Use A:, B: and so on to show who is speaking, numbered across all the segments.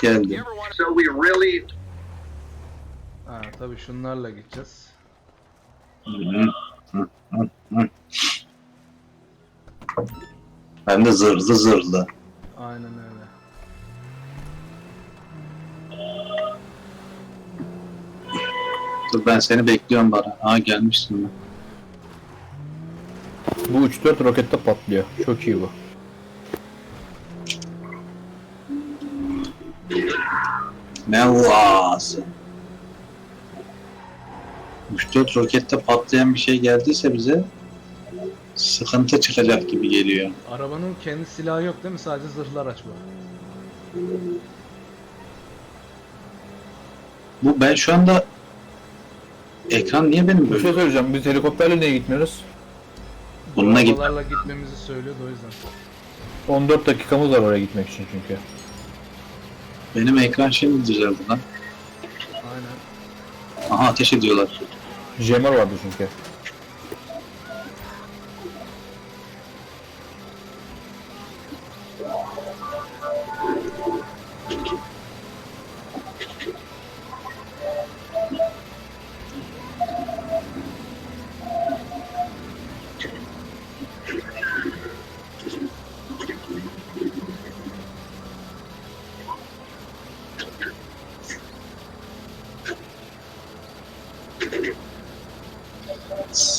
A: Geldim.
B: So we really
C: Ha tabii şunlarla gideceğiz.
A: Hem de zırhlı zırhlı.
C: Aynen öyle.
A: Dur ben seni bekliyorum bana. Ha gelmişsin mi?
D: Bu 3-4 rokette patlıyor. Çok iyi bu.
A: Ne vaası. 3-4 rokette patlayan bir şey geldiyse bize sıkıntı çıkacak gibi geliyor.
C: Arabanın kendi silahı yok değil mi? Sadece zırhlı araç bu.
A: Bu ben şu anda ekran niye benim
D: Bir
A: böyle?
D: şey söyleyeceğim. Biz helikopterle niye gitmiyoruz?
A: Bununla git.
C: Arabalarla gitmemizi söylüyordu o yüzden.
D: 14 dakikamız var oraya gitmek için çünkü.
A: Benim ekran şimdi düzeldi lan.
C: Aynen.
A: Aha ateş ediyorlar.
D: Jammer vardı çünkü.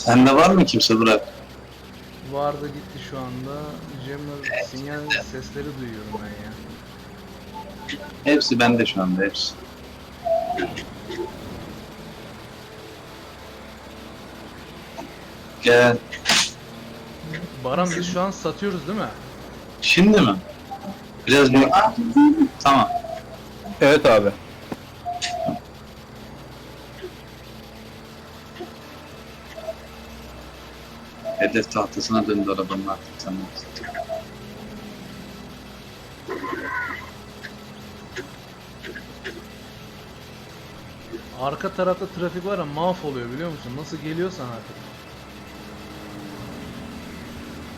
A: Sende var mı kimse bırak?
C: Vardı gitti şu anda. Jammer sinyal sesleri duyuyorum ben ya.
A: Hepsi bende şu anda hepsi. Gel.
C: Baran biz şu an satıyoruz değil mi?
A: Şimdi mi? Biraz bir... Tamam.
D: Evet abi.
A: Hedef tahtasına döndü arabanın artık sen.
C: Arka tarafta trafik var ya mahvoluyor biliyor musun? Nasıl geliyorsan artık.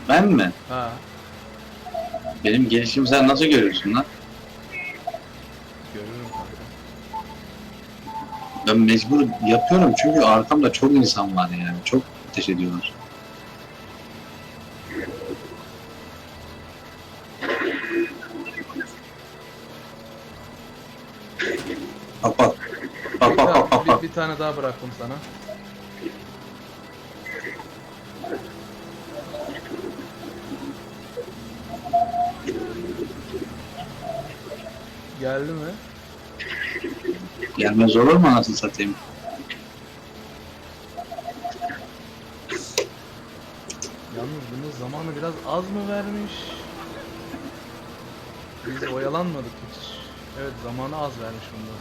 A: Ben mi?
C: Ha.
A: Benim gelişimi sen nasıl görüyorsun lan?
C: Görüyorum kanka.
A: Ben mecbur yapıyorum çünkü arkamda çok insan var yani. Çok ateş ediyorlar.
C: Tane daha bıraktım sana. Geldi mi?
A: Gelmez olur mu anasını satayım?
C: Yalnız bunun zamanı biraz az mı vermiş? Biz oyalanmadık hiç. Evet zamanı az vermiş bunda.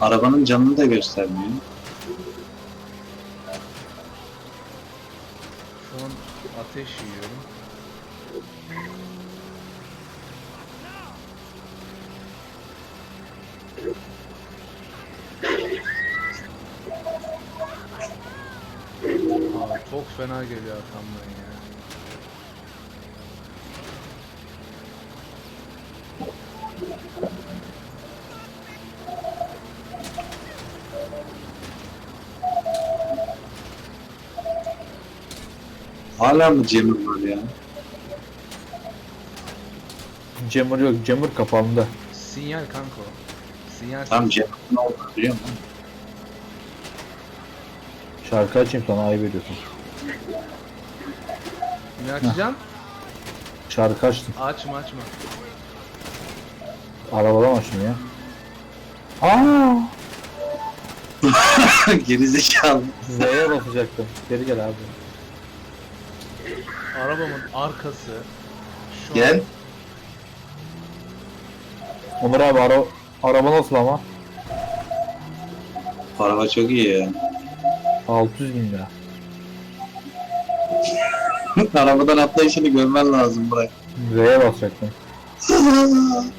A: Arabanın canını da göstermiyor.
C: Şu an ateş yiyorum. Çok fena geliyor arkamdan ya.
A: Hala mı Cemil var ya?
D: Jammer yok. Jammer kapağında.
C: Sinyal kanka o. Sinyal
A: Tam Cemil ne oldu biliyor musun?
D: Şarkı açayım sana ayıp ediyorsun.
C: Ne açacaksın?
D: Şarkı açtım.
C: Açma açma.
D: Arabadan açtım ya. Aa!
A: Gerizekalı.
D: Z'ye basacaktım. Geri gel abi.
C: Arabamın arkası şu
A: Gel.
C: an
D: Onur abi ara araba nasıl ama?
A: Araba çok iyi ya.
D: 600 bin lira.
A: Arabadan atlayışını görmen lazım bırak.
D: Z'ye basacaktım.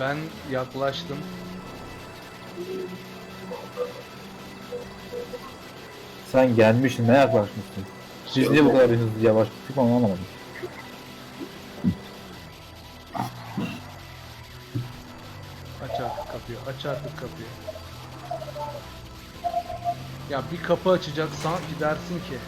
C: Ben yaklaştım.
D: Sen gelmişsin ne yaklaşmışsın? Siz niye bu kadar hızlı yavaş gittik onu anlamadım.
C: Aç artık kapıyı. Aç artık kapıyı. Ya bir kapı açacaksan gidersin ki.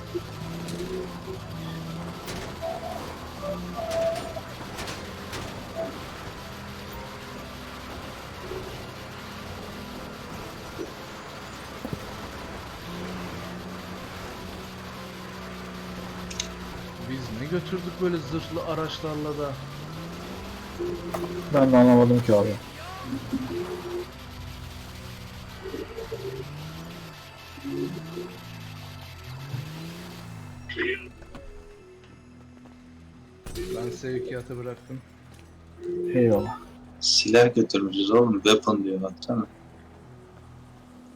C: Biz ne götürdük böyle zırhlı araçlarla da.
D: Ben de anlamadım ki abi.
C: Ben sevkiyatı bıraktım.
D: Eyvallah.
A: Silah götürmüşüz oğlum. Weapon diyor baksana.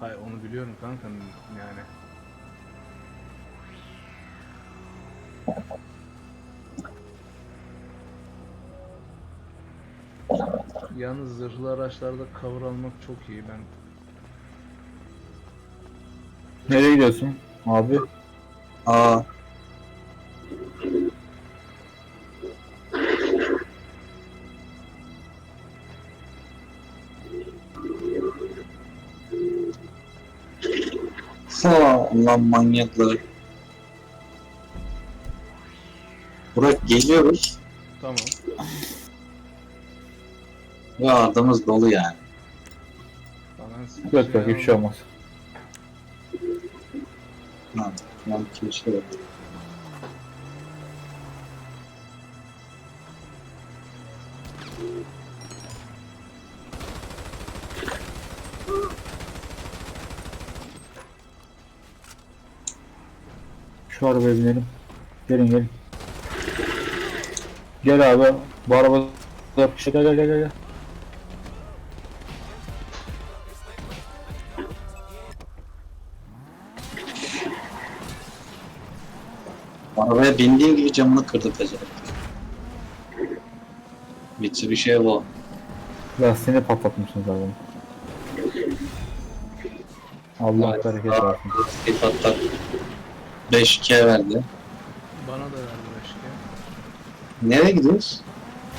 C: Hayır onu biliyorum kanka yani. Yalnız zırhlı araçlarda cover almak çok iyi ben.
D: Nereye gidiyorsun abi?
A: Aa. Ha, ulan manyakları. Burak geliyoruz.
C: Tamam.
A: Ya adamız dolu yani.
D: Yok yok hiçbir şey olmaz.
A: Lan, lan kimse
D: Şu arabaya binelim. Gelin gelin. Gel abi. Bu araba kişi gel gel gel gel.
A: Arabaya bindiğin gibi camını kırdı pezevenk. Mitsubishi Evo.
D: Lastiğini patlatmışsın zaten. Allah bereket versin.
A: Bir patlak 5K verdi.
C: Bana da verdi başka.
A: Nereye gidiyoruz?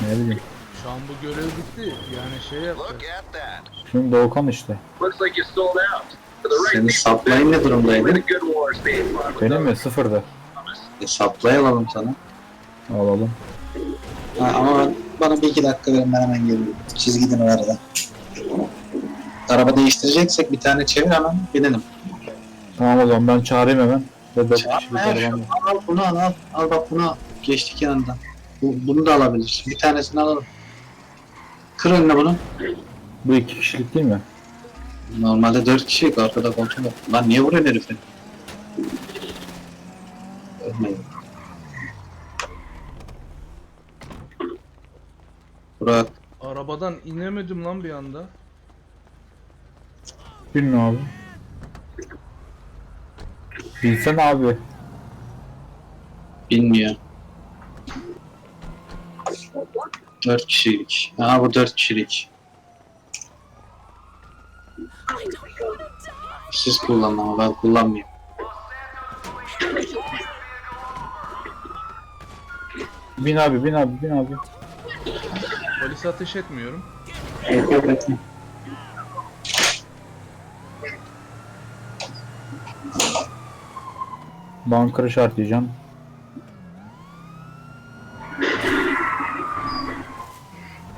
D: Ne bileyim.
C: Şu an bu görev bitti. Yani şey
B: Look
C: yapacağız.
B: at that.
D: Şimdi Doğukan işte.
B: Looks like you sold out. For the right
A: Senin
B: people,
A: supply'ın ne durumdaydı?
B: good.
D: Benim mi? Sıfırdı.
A: E, supply alalım sana.
D: Alalım.
A: Ha, ama ben, bana bir iki dakika verin ben hemen geliyorum. Çizgiden o arada. Araba değiştireceksek bir tane çevir hemen binelim.
D: Tamam o zaman ben çağırayım hemen. Ve dört var.
A: al bunu al al. Al bak bunu al. Geçtik yanından. Bu, bunu da alabiliriz. Bir tanesini alalım. Kır önüne bunu.
D: Bu iki kişilik değil mi?
A: Normalde dört kişilik arkada koltuğu var. Lan niye vuruyorsun herifi? Ölmeyin. Burak.
C: Arabadan inemedim lan bir anda.
D: Binin abi. Bilsen abi.
A: Bilmiyor. Dört kişilik. Aha bu dört kişilik. Siz kullanın ama ben kullanmayayım.
D: Bin abi bin abi bin abi.
C: Polise ateş etmiyorum.
A: Bekle bekle.
D: Bunker işaretleyeceğim.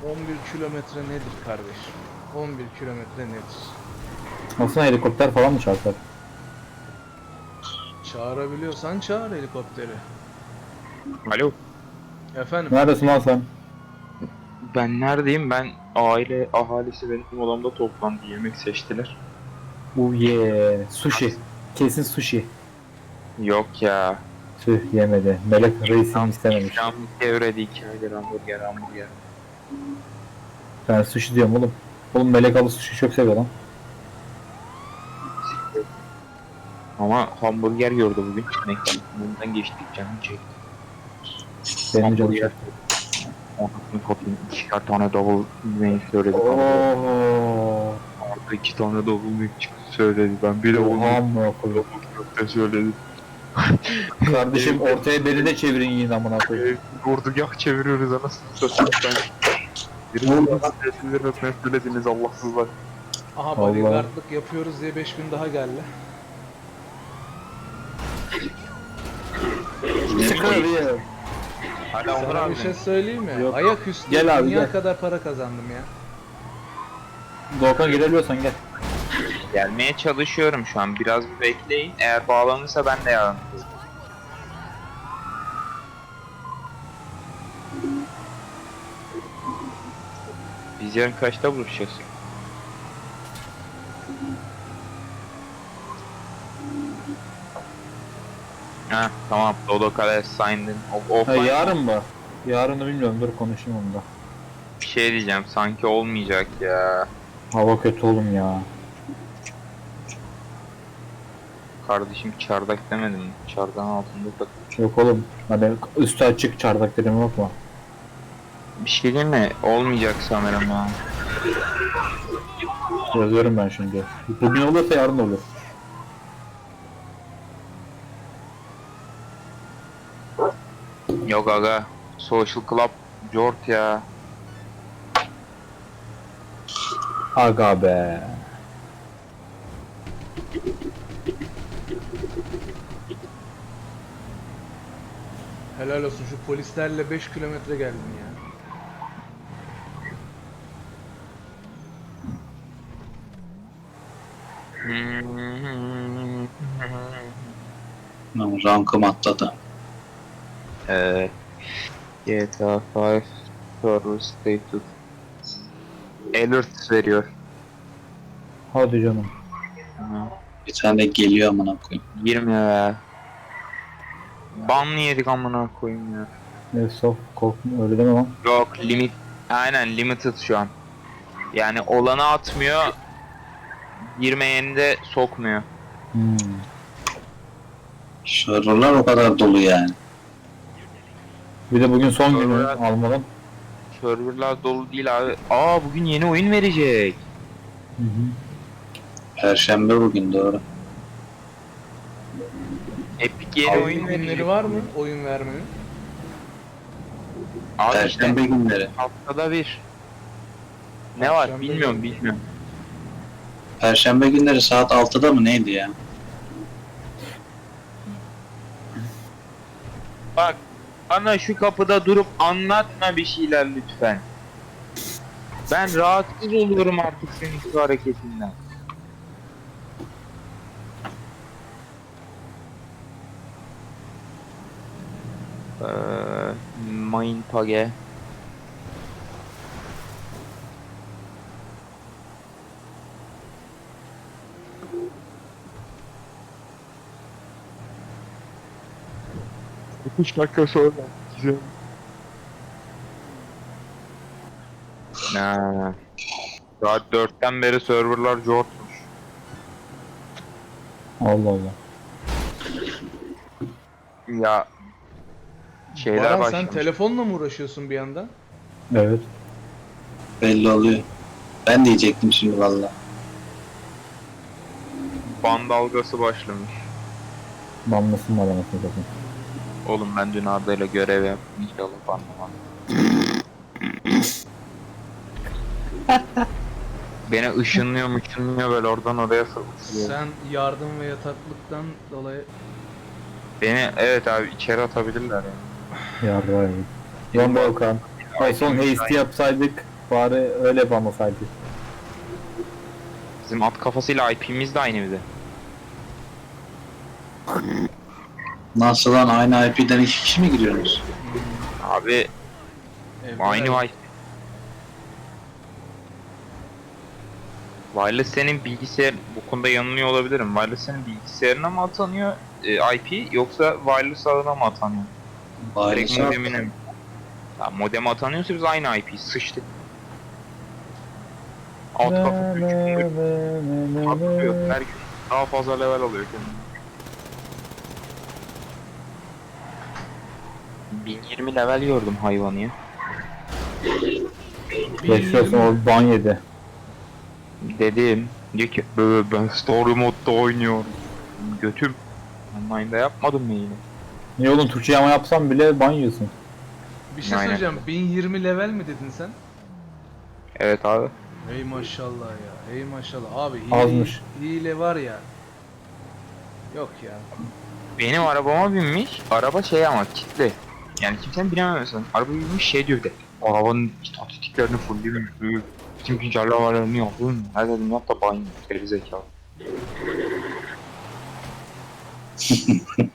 C: ...11 kilometre nedir kardeş? 11 kilometre nedir?
D: Aslında helikopter falan mı çarpar?
C: Çağırabiliyorsan çağır helikopteri.
E: Alo.
C: Efendim?
D: Neredesin lan sen?
E: Ben neredeyim? Ben aile ahalisi benim odamda toplandı. Yemek seçtiler.
D: Bu ye sushi. Kesin sushi.
E: Yok ya.
D: Tüh yemedi. Melek reisini istememiş.
E: Hamburger öğredi iki aydır hamburger hamburger.
D: Ben sushi diyorum oğlum. Oğlum Melek abla sushi çok seviyor lan.
E: Ama hamburger gördü bugün. Ne? Bundan geçtik canım çekti.
D: Benim canım çekti.
E: Anasını kapayım. İkişer tane double main söyledi.
D: Ooo.
E: Arda iki tane double main çıktı söyledi. Ben bir de
D: Oha
E: onu
D: koyayım.
E: köfte söyledi.
D: Kardeşim ortaya beni de çevirin yine amına koyayım.
E: Ordugah çeviriyoruz anasını satayım ben. Birinin sesleri öpmeye söylediniz Allahsızlar.
C: Aha bodyguardlık yapıyoruz diye 5 gün daha geldi.
D: Ya.
E: Hala Onur
C: Sana
E: abi.
C: bir şey söyleyeyim mi?
D: Yok.
C: Ayaküstü
D: Gel abi,
C: dünya
D: gel.
C: kadar para kazandım ya.
D: Doğukan gelebiliyorsan gel.
E: Gelmeye çalışıyorum şu an. Biraz bir bekleyin. Eğer bağlanırsa ben de yarın. Biz yarın kaçta buluşacağız? Ha tamam. Dodo Kale signed in. Of,
D: Ha,
E: offline.
D: yarın mı? Yarını bilmiyorum dur konuşayım onunla.
E: Bir şey diyeceğim. Sanki olmayacak ya.
D: Hava kötü oğlum ya.
E: Kardeşim çardak demedim. mi? Çardağın altında tak.
D: Yok oğlum. Hani üstü açık çardak dedim yok mu?
E: Bir şey diyeyim mi? Olmayacak sanırım ya.
D: Yazıyorum ben şimdi. Bugün olursa yarın olur.
E: Yok aga. Social Club Jort ya.
D: Aga be.
C: Helal olsun şu polislerle 5 kilometre geldim ya.
A: Lan Rankım atladı.
E: Evet. GTA 5 server status. Alert veriyor.
D: Hadi canım.
A: Bir tane de geliyor amına koyayım.
E: Girmiyor ya. Ban yedik amına koyayım ya.
D: Neyse korkma öyle deme lan.
E: Yok limit. Aynen limited şu an. Yani olanı atmıyor. Girmeyeni de sokmuyor.
D: Hmm.
A: Serverlar o kadar dolu yani.
D: Bir de bugün son günü
E: Serverler-
D: almadım.
E: Serverlar dolu değil abi. Aa bugün yeni oyun verecek.
D: Hı hı.
A: Perşembe bugün doğru.
E: Epic yeni
C: Oyun
E: oyun
C: günleri var mı? Oyun vermenin.
E: Abi işte
A: Perşembe günleri.
E: haftada bir. Ne var
C: Perşembe
E: bilmiyorum bilmiyorum.
A: Perşembe günleri saat 6'da mı neydi ya?
E: Bak bana şu kapıda durup anlatma bir şeyler lütfen. Ben rahatsız oluyorum artık senin şu hareketinden. Main Page. Üç dakika sonra güzel. Ha. Saat 4'ten beri serverlar jortmuş.
D: Allah Allah.
E: Ya şeyler
C: Baran sen
E: başlamış.
C: telefonla mı uğraşıyorsun bir yandan?
D: Evet.
A: Belli oluyor. Ben diyecektim şimdi valla.
E: Ban dalgası başlamış.
D: Banlasın bana nasıl zaten.
E: Oğlum ben dün Arda ile görev yaptım. İnşallah banlamam. Beni ışınlıyor ışınlıyor böyle oradan oraya fırlatıyor.
C: Sen yardım ve yataklıktan dolayı
E: Beni evet abi içeri atabilirler ya.
D: Yarrağı. Lan Doğukan. Ay son hasty yapsaydık bari öyle banlasaydık.
E: Bizim at kafasıyla IP'miz de aynı bir de.
A: Nasıl lan aynı IP'den iki kişi mi giriyorsunuz?
E: Abi
C: evde
E: aynı
C: de-
E: IP. Wireless senin bilgisayar bu konuda yanılıyor olabilirim. Wireless senin bilgisayarına mı atanıyor e, IP yoksa wireless ağına mı atanıyor? Direkt
A: Ailesi
E: modemine mi? Ya modem atanıyorsa biz aynı IP sıçtık. Alt kapı küçük atlıyor. Her gün daha fazla level alıyor kendine. 1020 level gördüm hayvanı ya.
D: Geçmiş olsun o ban yedi.
E: Dedim. Diyor ki "Bö, ben story modda oynuyorum. Götüm. Online'da yapmadım mı yine?
D: Niye oğlum Türkçe yama yapsam bile ban yiyorsun.
C: Bir şey
E: Aynen.
C: söyleyeceğim. 1020 level mi dedin sen?
E: Evet abi.
C: Hey maşallah ya. Hey maşallah. Abi hile,
D: Azmış.
C: hile var ya. Yok ya.
E: Benim arabama binmiş. Araba şey ama kitle. Yani kimsenin binememezsin. Araba binmiş şey diyor bir de. Arabanın istatistiklerini fulllemiş. Bütün güncellemelerini yapın. Her dedim yap da banyo. Geri zekalı.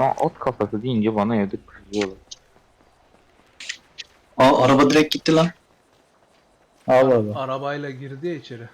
E: Lan at kafası deyince bana evde kızıyorlar.
A: Aa araba direkt gitti lan.
D: Allah Allah.
C: Arabayla girdi ya içeri.